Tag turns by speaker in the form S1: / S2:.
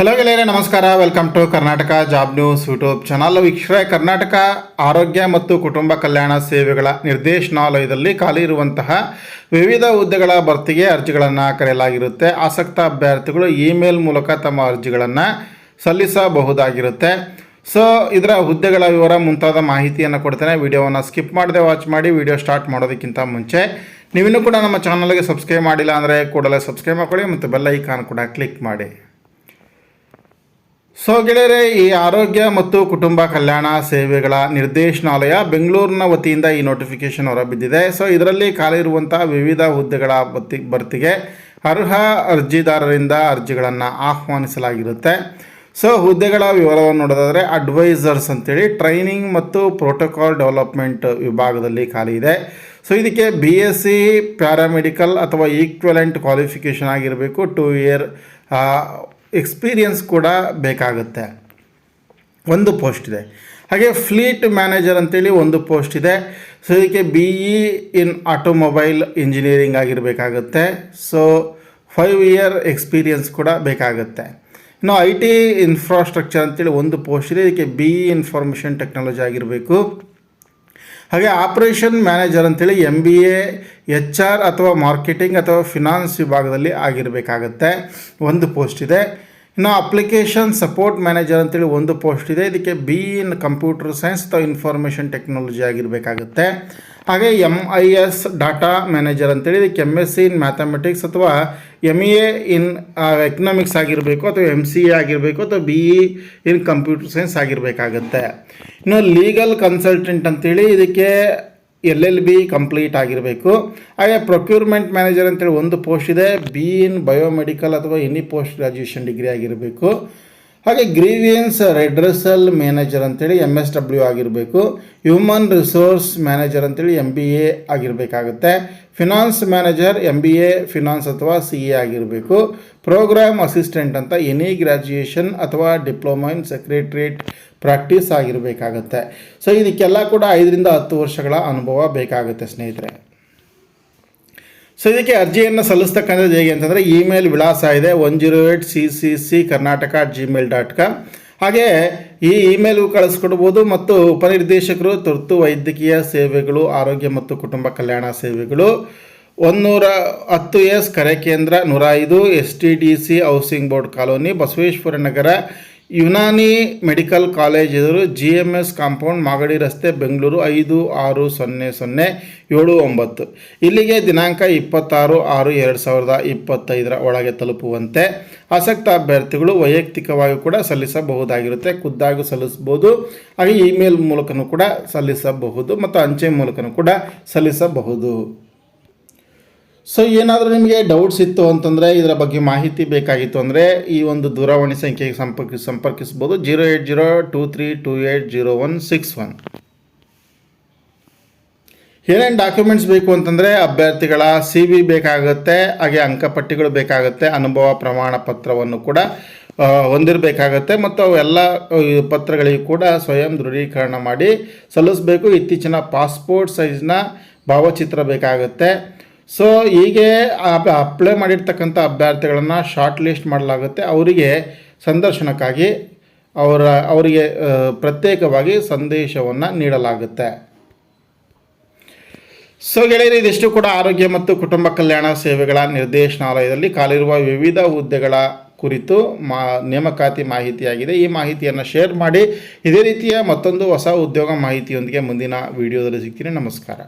S1: Hello ಗೆಳೆಯರೆ, ನಮಸ್ಕಾರ. Welcome to Karnataka job news YouTube channel ವೀಕ್ಷಕರೇ, ಕರ್ನಾಟಕ ಆರೋಗ್ಯ ಮತ್ತು ಕುಟುಂಬ ಕಲ್ಯಾಣ ಸೇವೆಗಳ ನಿರ್ದೇಶನಾಲಯದಲ್ಲಿ ಖಾಲಿ ಇರುವಂತಹ ವಿವಿಧ ಹುದ್ದೆಗಳ ಭರ್ತಿಗೆ ಅರ್ಜಿಗಳನ್ನು ಕರೆಯಲಾಗಿರುತ್ತೆ. ಆಸಕ್ತ ಅಭ್ಯರ್ಥಿಗಳು ಇಮೇಲ್ ಮೂಲಕ ತಮ್ಮ ಅರ್ಜಿಗಳನ್ನು ಸಲ್ಲಿಸಬಹುದಾಗಿರುತ್ತೆ. ಸೊ ಇದರ ಹುದ್ದೆಗಳ ವಿವರ ಮುಂತಾದ ಮಾಹಿತಿಯನ್ನು ಕೊಡ್ತೇನೆ. ವಿಡಿಯೋವನ್ನು ಸ್ಕಿಪ್ ಮಾಡದೆ ವಾಚ್ ಮಾಡಿ ವಿಡಿಯೋ ಸ್ಟಾರ್ಟ್ ಮಾಡೋದಕ್ಕಿಂತ ಮುಂಚೆ ನೀವಿನ್ನೂ ಕೂಡ ನಮ್ಮ ಚಾನಲ್ಗೆ ಸಬ್ಸ್ಕ್ರೈಬ್ ಮಾಡಿಲ್ಲ ಅಂದರೆ ಕೂಡಲೇ ಸಬ್ಸ್ಕ್ರೈಬ್ ಮಾಡ್ಕೊಳ್ಳಿ ಮತ್ತು ಬೆಲ್ ಐಕಾನ್ ಕೂಡ ಕ್ಲಿಕ್ ಮಾಡಿ. ಸೊ ಗೆಳೆಯರೆ, ಈ ಆರೋಗ್ಯ ಮತ್ತು ಕುಟುಂಬ ಕಲ್ಯಾಣ ಸೇವೆಗಳ ನಿರ್ದೇಶನಾಲಯ ಬೆಂಗಳೂರಿನ ವತಿಯಿಂದ ಈ ನೋಟಿಫಿಕೇಶನ್ ಹೊರಬಿದ್ದಿದೆ. ಸೊ ಇದರಲ್ಲಿ ಖಾಲಿ ಇರುವಂಥ ವಿವಿಧ ಹುದ್ದೆಗಳ ಭರ್ತಿ ಭರ್ತಿಗೆ ಅರ್ಹ ಅರ್ಜಿದಾರರಿಂದ ಅರ್ಜಿಗಳನ್ನು ಆಹ್ವಾನಿಸಲಾಗಿರುತ್ತೆ. ಸೊ ಹುದ್ದೆಗಳ ವಿವರವನ್ನು ನೋಡೋದಾದರೆ ಅಡ್ವೈಸರ್ಸ್ ಅಂತೇಳಿ ಟ್ರೈನಿಂಗ್ ಮತ್ತು ಪ್ರೋಟೋಕಾಲ್ ಡೆವಲಪ್ಮೆಂಟ್ ವಿಭಾಗದಲ್ಲಿ ಖಾಲಿ ಇದೆ. ಸೊ ಇದಕ್ಕೆ ಬಿ ಎಸ್ ಸಿ ಪ್ಯಾರಾಮೆಡಿಕಲ್ ಅಥವಾ ಈಕ್ವಲೆಂಟ್ ಕ್ವಾಲಿಫಿಕೇಷನ್ ಆಗಿರಬೇಕು ಟೂ ಇಯರ್ ಎಕ್ಸ್ಪೀರಿಯನ್ಸ್ ಕೂಡ ಬೇಕಾಗುತ್ತೆ. ಒಂದು ಪೋಸ್ಟ್ ಇದೆ. ಹಾಗೆ ಫ್ಲೀಟ್ ಮ್ಯಾನೇಜರ್ ಅಂತೇಳಿ ಒಂದು ಪೋಸ್ಟ್ ಇದೆ. ಸೊ ಇದಕ್ಕೆ B E in automobile engineering ಆಗಿರಬೇಕಾಗುತ್ತೆ. So five year experience ಕೂಡ ಬೇಕಾಗುತ್ತೆ. ಇನ್ನು ಐ ಟಿ ಇನ್ಫ್ರಾಸ್ಟ್ರಕ್ಚರ್ ಅಂತೇಳಿ ಒಂದು ಪೋಸ್ಟ್ ಇದೆ. ಇದಕ್ಕೆ ಬಿ ಇ ಇನ್ಫಾರ್ಮೇಷನ್ ಟೆಕ್ನಾಲಜಿ ಆಗಿರಬೇಕು. ಹಾಗೆ ಆಪರೇಷನ್ ಮ್ಯಾನೇಜರ್ ಅಂತೇಳಿ M B A H R ಅಥವಾ ಮಾರ್ಕೆಟಿಂಗ್ ಅಥವಾ ಫಿನಾನ್ಸ್ ವಿಭಾಗದಲ್ಲಿ ಆಗಿರಬೇಕಾಗತ್ತೆ. ಒಂದು ಪೋಸ್ಟ್ ಇದೆ. ಇನ್ನು ಅಪ್ಲಿಕೇಶನ್ ಸಪೋರ್ಟ್ ಮ್ಯಾನೇಜರ್ ಅಂತೇಳಿ ಒಂದು ಪೋಸ್ಟ್ ಇದೆ. ಇದಕ್ಕೆ ಬಿ ಇನ್ ಕಂಪ್ಯೂಟರ್ ಸೈನ್ಸ್ ಅಥವಾ ಇನ್ಫಾರ್ಮೇಷನ್ ಟೆಕ್ನಾಲಜಿ ಆಗಿರಬೇಕಾಗುತ್ತೆ. ಹಾಗೆ M I S data manager ಅಂತೇಳಿ ಇದಕ್ಕೆ M S C in mathematics ಅಥವಾ M E A in economics ಆಗಿರಬೇಕು ಅಥವಾ ಎಂ ಸಿ ಎ ಆಗಿರಬೇಕು ಅಥವಾ B E in computer science ಆಗಿರಬೇಕಾಗುತ್ತೆ. ಇನ್ನು ಲೀಗಲ್ ಕನ್ಸಲ್ಟೆಂಟ್ ಅಂತೇಳಿ ಇದಕ್ಕೆ ಎಲ್ ಎಲ್ ಬಿ ಕಂಪ್ಲೀಟ್ ಆಗಿರಬೇಕು. ಹಾಗೆ ಪ್ರೊಕ್ಯೂರ್ಮೆಂಟ್ ಮ್ಯಾನೇಜರ್ ಅಂತೇಳಿ ಒಂದು ಪೋಸ್ಟ್ ಇದೆ. ಬಿ ಇನ್ ಬಯೋಮೆಡಿಕಲ್ ಅಥವಾ ಎನಿ ಪೋಸ್ಟ್ ಗ್ರಾಜ್ಯುಯೇಷನ್ ಡಿಗ್ರಿ ಆಗಿರಬೇಕು. ಹಾಗೆ ಗ್ರೀವಿಯನ್ಸ್ ರೆಡ್ರೆಸಲ್ ಮ್ಯಾನೇಜರ್ ಅಂತೇಳಿ ಎಂ ಎಸ್ ಡಬ್ಲ್ಯೂ ಆಗಿರಬೇಕು ಹ್ಯೂಮನ್ ರಿಸೋರ್ಸ್ ಮ್ಯಾನೇಜರ್ ಅಂತೇಳಿ M B A ಆಗಿರಬೇಕಾಗುತ್ತೆ finance manager M B A finance ಅಥವಾ ಸಿ ಎ ಆಗಿರಬೇಕು ಪ್ರೋಗ್ರಾಮ್ ಅಸಿಸ್ಟೆಂಟ್ ಅಂತ ಎನಿ ಗ್ರ್ಯಾಜುಯೇಷನ್ ಅಥವಾ ಡಿಪ್ಲೊಮಾ ಇನ್ ಸೆಕ್ರೆಟ್ರಿಯೇಟ್ ಪ್ರಾಕ್ಟೀಸ್ ಆಗಿರಬೇಕಾಗತ್ತೆ. ಸೊ ಇದಕ್ಕೆಲ್ಲ ಕೂಡ ಐದರಿಂದ ಹತ್ತು ವರ್ಷಗಳ ಅನುಭವ ಬೇಕಾಗುತ್ತೆ ಸ್ನೇಹಿತರೆ. ಸೊ ಇದಕ್ಕೆ ಅರ್ಜಿಯನ್ನು ಸಲ್ಲಿಸ್ತಕ್ಕಂಥದ್ದು ಹೇಗೆ ಅಂತಂದರೆ ಇಮೇಲ್ ವಿಳಾಸ ಇದೆ one zero eight C C C Karnataka Gmail dot com ಹಾಗೆ ಈ ಇಮೇಲ್ ಕಳಿಸ್ಕೊಡ್ಬೋದು ಮತ್ತು ಉಪನಿರ್ದೇಶಕರು, ತುರ್ತು ವೈದ್ಯಕೀಯ ಸೇವೆಗಳು, ಆರೋಗ್ಯ ಮತ್ತು ಕುಟುಂಬ ಕಲ್ಯಾಣ ಸೇವೆಗಳು, ಒಂದೂರ ಹತ್ತು ಎಸ್ ಕರೆ ಕೇಂದ್ರ, ನೂರ ಐದು S T D C housing board colony, Basaveshwara Nagar Unani medical college ಎದುರು G M S compound Magadi ರಸ್ತೆ ಬೆಂಗಳೂರು ಐದು ಆರು ಸೊನ್ನೆ ಸೊನ್ನೆ ಏಳು ಒಂಬತ್ತು. ಇಲ್ಲಿಗೆ ದಿನಾಂಕ ಇಪ್ಪತ್ತಾರು ಆರು ಎರಡು ಸಾವಿರದ ಇಪ್ಪತ್ತೈದರ ಒಳಗೆ ತಲುಪುವಂತೆ ಆಸಕ್ತ ಅಭ್ಯರ್ಥಿಗಳು ವೈಯಕ್ತಿಕವಾಗಿ ಕೂಡ ಸಲ್ಲಿಸಬಹುದಾಗಿರುತ್ತೆ. ಖುದ್ದಾಗಿ ಸಲ್ಲಿಸಬಹುದು. ಹಾಗೆ ಇಮೇಲ್ ಮೂಲಕನೂ ಕೂಡ ಸಲ್ಲಿಸಬಹುದು ಮತ್ತು ಅಂಚೆ ಮೂಲಕನೂ ಕೂಡ ಸಲ್ಲಿಸಬಹುದು. ಸೊ ಏನಾದರೂ ನಿಮಗೆ ಡೌಟ್ಸ್ ಇತ್ತು ಅಂತಂದರೆ ಇದರ ಬಗ್ಗೆ ಮಾಹಿತಿ ಬೇಕಾಗಿತ್ತು ಅಂದರೆ ಈ ಒಂದು ದೂರವಾಣಿ ಸಂಖ್ಯೆಗೆ ಸಂಪರ್ಕ, ಸಂಪರ್ಕಿಸ್ಬೋದು. Zero eight zero two three two eight zero one six one. ಏನೇನು ಡಾಕ್ಯುಮೆಂಟ್ಸ್ ಬೇಕು ಅಂತಂದರೆ ಅಭ್ಯರ್ಥಿಗಳ ಸಿ ವಿ ಬೇಕಾಗುತ್ತೆ, ಹಾಗೆ ಅಂಕಪಟ್ಟಿಗಳು ಬೇಕಾಗುತ್ತೆ, ಅನುಭವ ಪ್ರಮಾಣ ಪತ್ರವನ್ನು ಕೂಡ ಹೊಂದಿರಬೇಕಾಗತ್ತೆ ಮತ್ತು ಅವೆಲ್ಲ ಪತ್ರಗಳಿಗೂ ಕೂಡ ಸ್ವಯಂ ದೃಢೀಕರಣ ಮಾಡಿ ಸಲ್ಲಿಸಬೇಕು. ಇತ್ತೀಚಿನ ಪಾಸ್ಪೋರ್ಟ್ ಸೈಜ್ನ ಭಾವಚಿತ್ರ ಬೇಕಾಗುತ್ತೆ. ಸೊ ಹೀಗೆ ಅಪ್ಲೈ ಮಾಡಿರ್ತಕ್ಕಂಥ ಅಭ್ಯರ್ಥಿಗಳನ್ನು ಶಾರ್ಟ್ ಲಿಸ್ಟ್ ಮಾಡಲಾಗುತ್ತೆ. ಅವರಿಗೆ ಸಂದರ್ಶನಕ್ಕಾಗಿ ಅವರ, ಅವರಿಗೆ ಪ್ರತ್ಯೇಕವಾಗಿ ಸಂದೇಶವನ್ನು ನೀಡಲಾಗುತ್ತೆ. ಸೊ ಗೆಳೆಯರು, ಇದಿಷ್ಟು ಕೂಡ ಆರೋಗ್ಯ ಮತ್ತು ಕುಟುಂಬ ಕಲ್ಯಾಣ ಸೇವೆಗಳ ನಿರ್ದೇಶನಾಲಯದಲ್ಲಿ ಕಾಲಿರುವ ವಿವಿಧ ಹುದ್ದೆಗಳ ಕುರಿತು ಮಾ, ನೇಮಕಾತಿ ಮಾಹಿತಿಯಾಗಿದೆ. ಈ ಮಾಹಿತಿಯನ್ನು ಶೇರ್ ಮಾಡಿ ಇದೇ ರೀತಿಯ ಮತ್ತೊಂದು ಹೊಸ ಉದ್ಯೋಗ ಮಾಹಿತಿಯೊಂದಿಗೆ ಮುಂದಿನ ವಿಡಿಯೋದಲ್ಲಿ ಸಿಗ್ತೀನಿ. ನಮಸ್ಕಾರ.